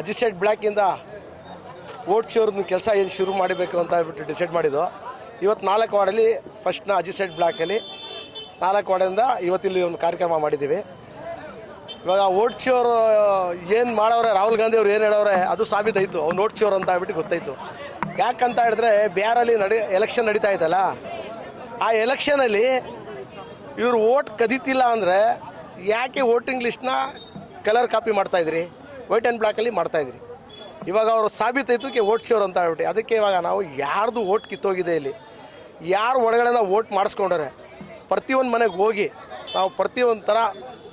ಅಜಿಸ್ಟೆಡ್ ಬ್ಲ್ಯಾಕಿಂದ vote ಶೋರ್ನ ಕೆಲಸ ಏನು ಶುರು ಮಾಡಬೇಕು ಅಂತ ಹೇಳ್ಬಿಟ್ಟು ಡಿಸೈಡ್ ಮಾಡಿದ್ದು. ಇವತ್ತು ನಾಲ್ಕು ವಾರ್ಡಲ್ಲಿ ಫಸ್ಟ್ನ ಅಜಿಸೆಡ್ ಬ್ಲ್ಯಾಕಲ್ಲಿ ನಾಲ್ಕು ವಾರ್ಡಿಂದ ಇವತ್ತಿಲ್ಲಿ ಒಂದು ಕಾರ್ಯಕ್ರಮ ಮಾಡಿದ್ದೀವಿ. ಇವಾಗ ಓಟ್ ಶೋರ್ ಏನು ಮಾಡವ್ರೆ? ರಾಹುಲ್ ಗಾಂಧಿ ಅವ್ರು ಏನು ಹೇಳವ್ರೆ? ಅದು ಸಾಬೀತಾಯಿತು ಅವ್ನು ಓಟ್ ಶೋರ್ ಅಂತ ಹೇಳ್ಬಿಟ್ಟು ಗೊತ್ತಾಯಿತು. ಯಾಕಂತ ಹೇಳಿದ್ರೆ ಬಿಹಾರಲ್ಲಿ ನಡಿ ಎಲೆಕ್ಷನ್ ನಡೀತಾ ಇತ್ತಲ್ಲ ಆ ಎಲೆಕ್ಷನಲ್ಲಿ ಇವರು ಓಟ್ ಕದೀತಿಲ್ಲ ಅಂದರೆ ಯಾಕೆ ವೋಟಿಂಗ್ ಲಿಸ್ಟ್ನ ಕಲರ್ ಕಾಪಿ ಮಾಡ್ತಾಯಿದ್ರಿ ವೈಟ್ ಆ್ಯಂಡ್ ಬ್ಲ್ಯಾಕಲ್ಲಿ ಮಾಡ್ತಾಯಿದ್ರಿ ಇವಾಗ ಅವರು ಸಾಬೀತಾಯ್ತು ಕೆ ಓಟ್ ಶೋರ್ ಅಂತ ಹೇಳ್ಬಿಟ್ಟು, ಅದಕ್ಕೆ ಇವಾಗ ನಾವು ಯಾರ್ದು ಓಟ್ ಕಿತ್ತೋಗಿದೆ ಇಲ್ಲಿ? ಯಾರು ಒಳಗಡೆನ ಓಟ್ ಮಾಡಿಸ್ಕೊಂಡ್ರೆ ಪ್ರತಿಯೊಂದು ಮನೆಗೆ ಹೋಗಿ ನಾವು ಪ್ರತಿಯೊಂದು ಥರ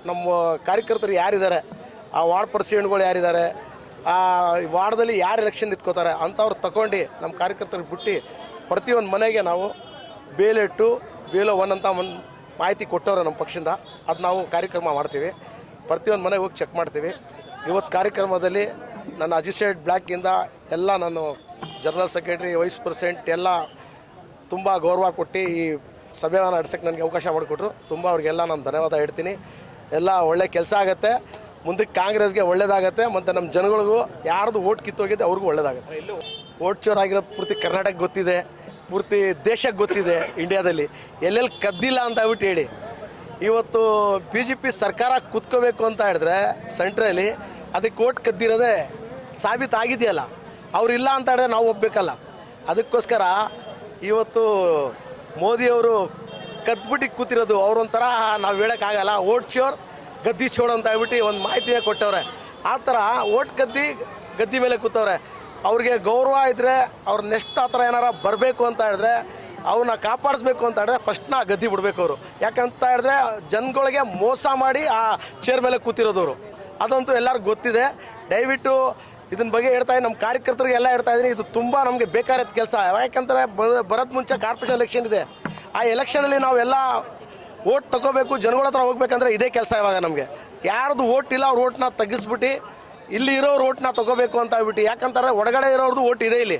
ನಮ್ಮ ಕಾರ್ಯಕರ್ತರು ಯಾರಿದ್ದಾರೆ? ಆ ವಾರ್ಡ್ ಪ್ರೆಸಿಡೆಂಟ್ಗಳು ಯಾರಿದ್ದಾರೆ? ಆ ವಾರ್ಡ್ದಲ್ಲಿ ಯಾರು ಎಲೆಕ್ಷನ್ ನಿಂತ್ಕೋತಾರೆ ಅಂಥವ್ರು ತಗೊಂಡು ನಮ್ಮ ಕಾರ್ಯಕರ್ತರಿಗೆ ಬಿಟ್ಟು ಪ್ರತಿಯೊಂದು ಮನೆಗೆ ನಾವು ಬೇಲೆಟ್ಟು ಬೇಲೋ ಒನ್ ಅಂತ ಒಂದು ಮಾಹಿತಿ ಕೊಟ್ಟವ್ರೆ ನಮ್ಮ ಪಕ್ಷದಿಂದ. ಅದು ನಾವು ಕಾರ್ಯಕ್ರಮ ಮಾಡ್ತೀವಿ. ಪ್ರತಿಯೊಂದು ಮನೆಗೆ ಹೋಗಿ ಚೆಕ್ ಮಾಡ್ತೀವಿ. ಇವತ್ತು ಕಾರ್ಯಕ್ರಮದಲ್ಲಿ ನನ್ನ ಅಜಿಸ್ಟೇಟ್ ಬ್ಲ್ಯಾಕಿಂದ ಎಲ್ಲ ನಾನು ಜನರಲ್ ಸೆಕ್ರೆಟರಿ, ವೈಸ್ ಪ್ರೆಸಿಡೆಂಟ್ ಎಲ್ಲ ತುಂಬ ಗೌರವ ಕೊಟ್ಟು ಈ ಸಭೆಯನ್ನು ನಡೆಸೋಕ್ಕೆ ನನಗೆ ಅವಕಾಶ ಮಾಡಿಕೊಟ್ರು. ತುಂಬ ಅವ್ರಿಗೆಲ್ಲ ನಾನು ಧನ್ಯವಾದ ಹೇಳ್ತೀನಿ. ಎಲ್ಲ ಒಳ್ಳೆ ಕೆಲಸ ಆಗುತ್ತೆ. ಮುಂದಕ್ಕೆ ಕಾಂಗ್ರೆಸ್ಗೆ ಒಳ್ಳೇದಾಗತ್ತೆ. ಮತ್ತು ನಮ್ಮ ಜನಗಳಿಗೂ ಯಾರ್ದು ಓಟ್ ಕಿತ್ತೋಗಿದೆ ಅವ್ರಿಗೂ ಒಳ್ಳೇದಾಗುತ್ತೆ. ಓಟ್ ಚೋರ್ ಆಗಿರೋದು ಪೂರ್ತಿ ಕರ್ನಾಟಕ ಗೊತ್ತಿದೆ. ಪೂರ್ತಿ ದೇಶಕ್ಕೆ ಗೊತ್ತಿದೆ ಇಂಡಿಯಾದಲ್ಲಿ. ಎಲ್ಲೆಲ್ಲಿ ಕದ್ದಿಲ್ಲ ಅಂತ ಹೇಳ್ಬಿಟ್ಟು ಹೇಳಿ. ಇವತ್ತು ಬಿ ಜೆ ಪಿ ಸರ್ಕಾರ ಕೂತ್ಕೋಬೇಕು ಅಂತ ಹೇಳಿದ್ರೆ ಸೆಂಟ್ರಲ್ಲಿ ಅದಕ್ಕೆ ಓಟ್ ಕದ್ದಿರೋದೇ ಸಾಬೀತಾಗಿದೆಯಲ್ಲ ಇಲ್ಲ ಅಂತ ಹೇಳಿದ್ರೆ ನಾವು ಒಪ್ಪಬೇಕಲ್ಲ ಅದಕ್ಕೋಸ್ಕರ ಇವತ್ತು ಮೋದಿಯವರು ಕದ್ಬಿಟ್ಟು ಕೂತಿರೋದು ಅವ್ರೊಂಥರ ನಾವು ಹೇಳೋಕ್ಕಾಗಲ್ಲ. ಓಟ್ ಚೋರ್, ಗದ್ದಿ ಚೋರ್ ಅಂತ ಹೇಳ್ಬಿಟ್ಟು ಒಂದು ಮಾಹಿತಿಯೇ ಕೊಟ್ಟವ್ರೆ. ಆ ಥರ ಓಟ್ ಗದ್ದಿ ಗದ್ದಿ ಮೇಲೆ ಕೂತವ್ರೆ. ಅವ್ರಿಗೆ ಗೌರವ ಇದ್ದರೆ ಅವ್ರು ನೆಕ್ಸ್ಟ್ ಆ ಥರ ಏನಾರ ಬರಬೇಕು ಅಂತ ಹೇಳಿದ್ರೆ ಅವ್ರನ್ನ ಕಾಪಾಡಿಸ್ಬೇಕು ಅಂತ ಹೇಳಿದ್ರೆ ಫಸ್ಟ್ನ ಗದ್ದಿ ಬಿಡಬೇಕು ಅವರು. ಯಾಕಂತ ಹೇಳಿದ್ರೆ ಜನಗಳಿಗೆ ಮೋಸ ಮಾಡಿ ಆ ಚೇರ್ ಮೇಲೆ ಕೂತಿರೋದವರು ಅದಂತೂ ಎಲ್ಲರಿಗೂ ಗೊತ್ತಿದೆ. ದಯವಿಟ್ಟು ಇದನ್ನ ಬಗ್ಗೆ ಹೇಳ್ತಾ ನಮ್ಮ ಕಾರ್ಯಕರ್ತರಿಗೆ ಎಲ್ಲ ಹೇಳ್ತಾ ಇದ್ದೀನಿ. ಇದು ತುಂಬ ನಮಗೆ ಬೇಕಾದ ಕೆಲಸ. ಯಾಕಂದರೆ ಬರೋದು ಮುಂಚೆ ಕಾರ್ಪೊರೇಷನ್ ಎಲೆಕ್ಷನ್ ಇದೆ. ಆ ಎಲೆಕ್ಷನಲ್ಲಿ ನಾವೆಲ್ಲ ಓಟ್ ತಗೋಬೇಕು, ಜನಗಳ ಹತ್ರ ಹೋಗ್ಬೇಕಂದ್ರೆ ಇದೇ ಕೆಲಸ ಇವಾಗ ನಮಗೆ. ಯಾರ್ದು ಓಟ್ ಇಲ್ಲ, ಅವ್ರ ಓಟ್ನ ತಗ್ಗಿಸ್ಬಿಟ್ಟು ಇಲ್ಲಿ ಇರೋರು ಓಟ್ನ ತಗೋಬೇಕು ಅಂತ ಹೇಳ್ಬಿಟ್ಟು. ಯಾಕಂತಾರೆ ಒಳಗಡೆ ಇರೋರ್ದು ಓಟ್ ಇದೆ ಇಲ್ಲಿ.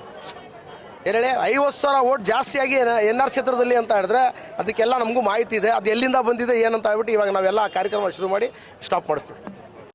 ಹೇಳಿ, ಐವತ್ತು ಸಾವಿರ ಓಟ್ ಜಾಸ್ತಿಯಾಗಿ ಎನ್ ಆರ್ ಕ್ಷೇತ್ರದಲ್ಲಿ ಅಂತ ಹೇಳಿದ್ರೆ ಅದಕ್ಕೆಲ್ಲ ನಮಗೂ ಮಾಹಿತಿ ಇದೆ. ಅದು ಎಲ್ಲಿಂದ ಬಂದಿದೆ, ಏನಂತ ಹೇಳ್ಬಿಟ್ಟು ಇವಾಗ ನಾವೆಲ್ಲ ಕಾರ್ಯಕ್ರಮ ಶುರು ಮಾಡಿ ಸ್ಟಾಪ್ ಮಾಡಿಸ್ತೀವಿ.